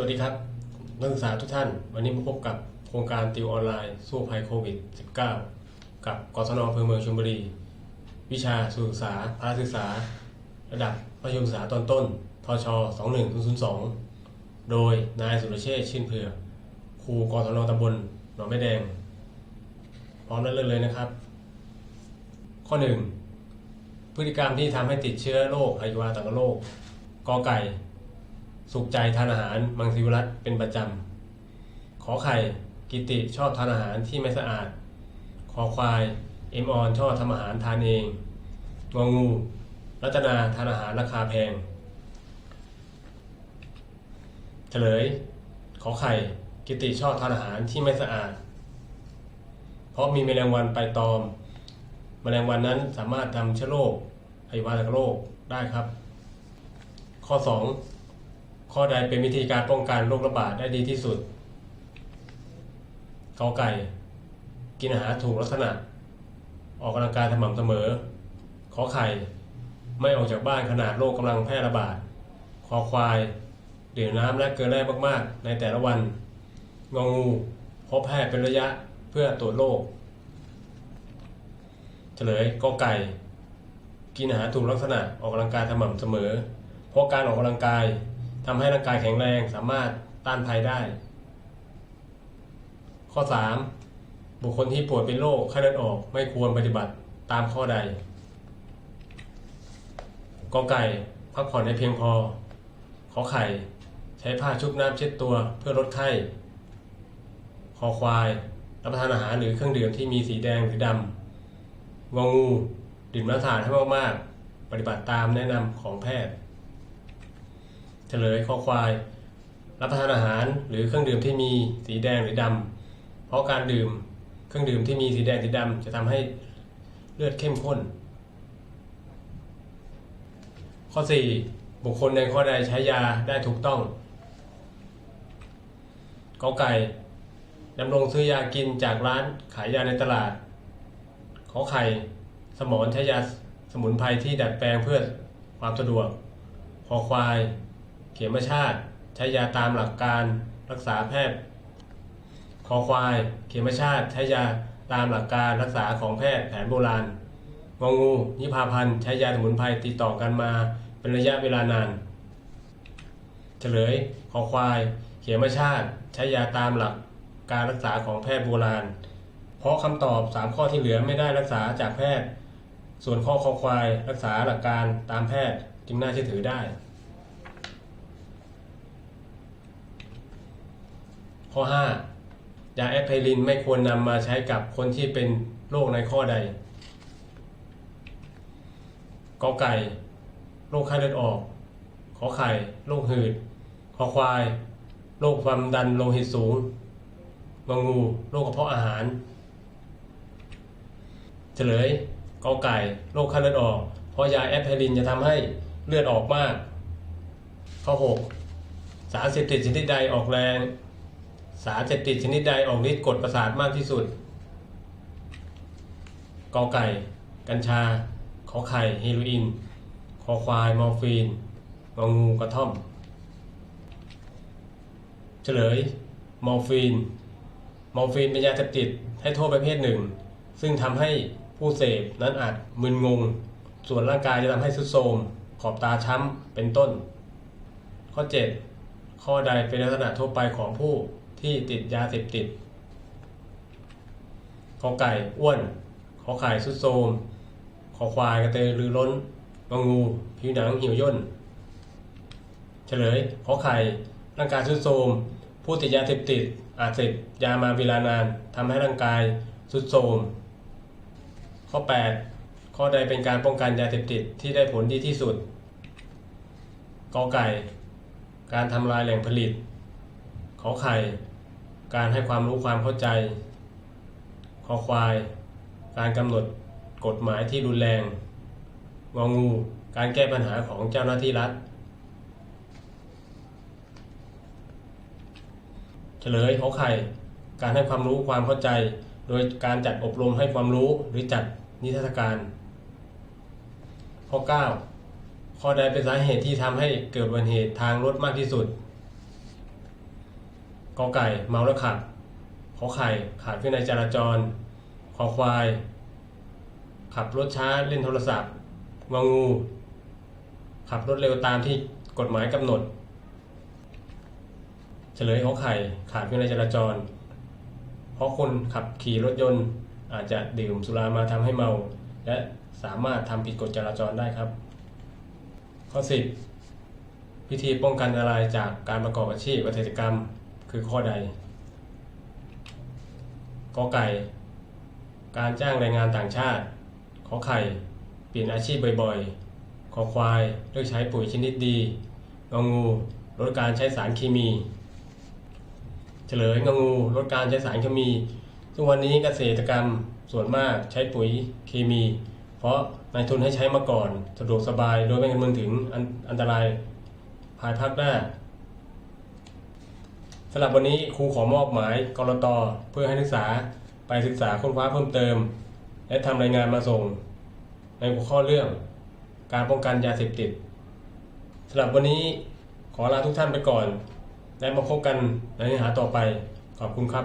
สวัสดีครับ นักศึกษาทุกท่าน วันนี้มาพบกับโครงการติวออนไลน์ สู้ภัยโควิด -19 กับกศนอำเภอเมืองชลบุรี วิชาสื่อศึกษาพาศึกษา ระดับมัธยมศึกษาตอนต้นทช 21002 โดยนายสุรเชษชื่นเผือกครูกศนตำบลหนองแม่แดง พร้อมแล้วเริ่มเลยนะครับ ข้อ 1 พฤติกรรมที่ทำให้ติดเชื้อโรคอหิวาตกโรคกอไก่ สุขใจทานอาหารมังสวิรัตเป็นประจำ ขอไข่กิติชอบทานอาหารที่ไม่สะอาด ขอควายเอ็มออนชอบทำอาหารทานเอง งองู รัตนาทานอาหารราคาแพง เฉลย ขอไข่กิติชอบทานอาหารที่ไม่สะอาด เพราะมีแมลงวันไปตอม แมลงวันนั้นสามารถทำเชื้อโรคอวาตโรคได้ครับ ข้อ 2 ข้อใดเป็นวิธีการป้องกันโรคระบาดได้ดีที่สุดกอไก่ กินอาหารถูกลักษณะ ออกกำลังกายสม่ำเสมอ ขอไข่ ไม่ออกจากบ้านขนาดโรคกำลังแพร่ระบาด คอควายดื่มน้ำและเกลือแร่มากๆ ในแต่ละวัน งองูพบแพทย์เป็นระยะเพื่อตรวจโรคเฉลยกอไก่ กินอาหารถูกลักษณะออกกำลังกายสม่ำเสมอ เพราะการออกกำลังกาย ทำให้ร่างกายแข็งแรงสามารถต้านภัยได้ ข้อ 3. บุคคลที่ป่วยเป็นโรคไข้เลือดออกไม่ควรปฏิบัติตามข้อใดกอไก่พักผ่อนให้เพียงพอ ขอไข่ ใช้ผ้าชุบน้ำเช็ดตัวเพื่อลดไข้คอควาย รับประทานอาหารหรือเครื่องดื่มที่มีสีแดงหรือดำงองู ดื่มน้ำสะอาดให้มากๆ ปฏิบัติตามแนะนำของแพทย์ เฉลยข้อควาย รับประทานอาหารหรือเครื่องดื่มที่มีสีแดงหรือดำเพราะการดื่มเครื่องดื่มที่มีสีแดงสีดำจะทำให้เลือดเข้มข้น ข้อ 4 บุคคลในข้อใดใช้ยาได้ถูกต้องกอไก่ดำรงซื้อยากินจากร้านขายยาในตลาด ขอไข่สมอนใช้ยาสมุนไพรที่ดัดแปลงเพื่อความสะดวก คอควาย เขียมชาติ ใช้ยาตามหลักการรักษาแพทย์ คอควาย เขียมชาติ ใช้ยาตามหลักการรักษาของแพทย์แผนโบราณงองู นิพาพันธ์ใช้ยาสมุนไพรติดต่อกันมาเป็นระยะเวลานาน เฉลยคอควาย เขียมชาติ ใช้ยาตามหลักการรักษาของแพทย์โบราณ เพราะคำตอบ 3 ข้อที่เหลือไม่ได้รักษาจากแพทย์ ส่วนข้อคอควาย รักษาหลักการตามแพทย์จึงน่าเชื่อถือได้ ข้อ 5 ยาแอปไพรินไม่ควรนำมาใช้กับคนที่เป็นโรคในข้อใดกอไก่โรคไข้เลือดออก ขอไข่โรคหืด ขอควายโรคความดันโลหิตสูงงองูโรคกระเพาะอาหาร เฉลยกอไก่โรคไข้เลือดออก เพราะยาแอปไพรินจะทำให้เลือดออกมาก ข้อ 6 สารเสพติดชนิดใดออกแรง สารเสพติดชนิดใดออกฤทธิ์กดประสาทมากที่สุดกอไก่ กัญชา ขอไข่เฮโรอีนคอควายมอร์ฟีนงองูกระท่อม เฉลย มอร์ฟีน มอร์ฟีนเป็นยาเสพติดให้โทษประเภทหนึ่ง ซึ่งทำให้ผู้เสพนั้นอาจมึนงง ส่วนร่างกายจะทำให้ทรุดโทรมขอบตาช้ำเป็นต้น ข้อ 7 ข้อใดเป็นลักษณะทั่วไปของผู้ ที่ติดยาเสพติดขอไก่อ้วนขอไข่สุดโทมขอควายกระเตยรือร้นงองู ผิวหนังเหี่ยวย่น เฉลย ขอไข่ ร่างกายสุดโทมผู้ติดยาเสพติด อาจเสพยามาเวลานานทำให้ร่างกายสุดโทมข้อ 8 ข้อใดเป็นการป้องกันยาเสพติดที่ได้ผลดีที่สุดกอไก่ การทำลายแหล่งผลิต ขอไข่ การให้ความรู้ความเข้าใจ ขอควาย การกำหนดกฎหมายที่รุนแรง งองู การแก้ปัญหาของเจ้าหน้าที่รัฐ เฉลยขอไข่ การให้ความรู้ความเข้าใจ โดยการจัดอบรมให้ความรู้หรือจัดนิทรรศการ ข้อ 9 ข้อใดเป็นสาเหตุที่ทำให้เกิดอุบัติเหตุทางรถมากที่สุด กอไก่เมาแล้วขับขอไข่ขาดวินัยจราจรขอควาย ขับรถช้าเล่นโทรศัพท์งองู ขับรถเร็วตามที่กฎหมายกำหนด เฉลยขอไข่ขาดวินัยจราจร เพราะคนขับขี่รถยนต์อาจจะดื่มสุรามาทำให้เมา และสามารถทำผิดกฎจราจรได้ครับ ข้อ 10วิธีป้องกันอะไรจากการประกอบอาชีพเกษตรกรรม คือข้อใดกอไก่ การจ้างแรงงานต่างชาติ ขอไข่ เปลี่ยนอาชีพบ่อยๆ ขอควายเลือกใช้ปุ๋ยชนิดดี งองูลดการใช้สารเคมี เฉลยงองูลดการใช้สารเคมี ทุกวันนี้เกษตรกรรมส่วนมากใช้ปุ๋ยเคมี เพราะนายทุนให้ใช้มาก่อน สะดวกสบายโดยไม่คำนึงถึงอันอันตรายภายภาคหน้า สำหรับวันนี้ครูขอมอบหมายกรตเพื่อให้นักศึกษาไปศึกษาค้นคว้าเพิ่มเติม และทำรายงานมาส่ง ในหัวข้อเรื่อง การป้องกันยาเสพติดสำหรับวันนี้ขอลาทุกท่านไปก่อน และมาพบกันในเนื้อหาต่อไปขอบคุณครับ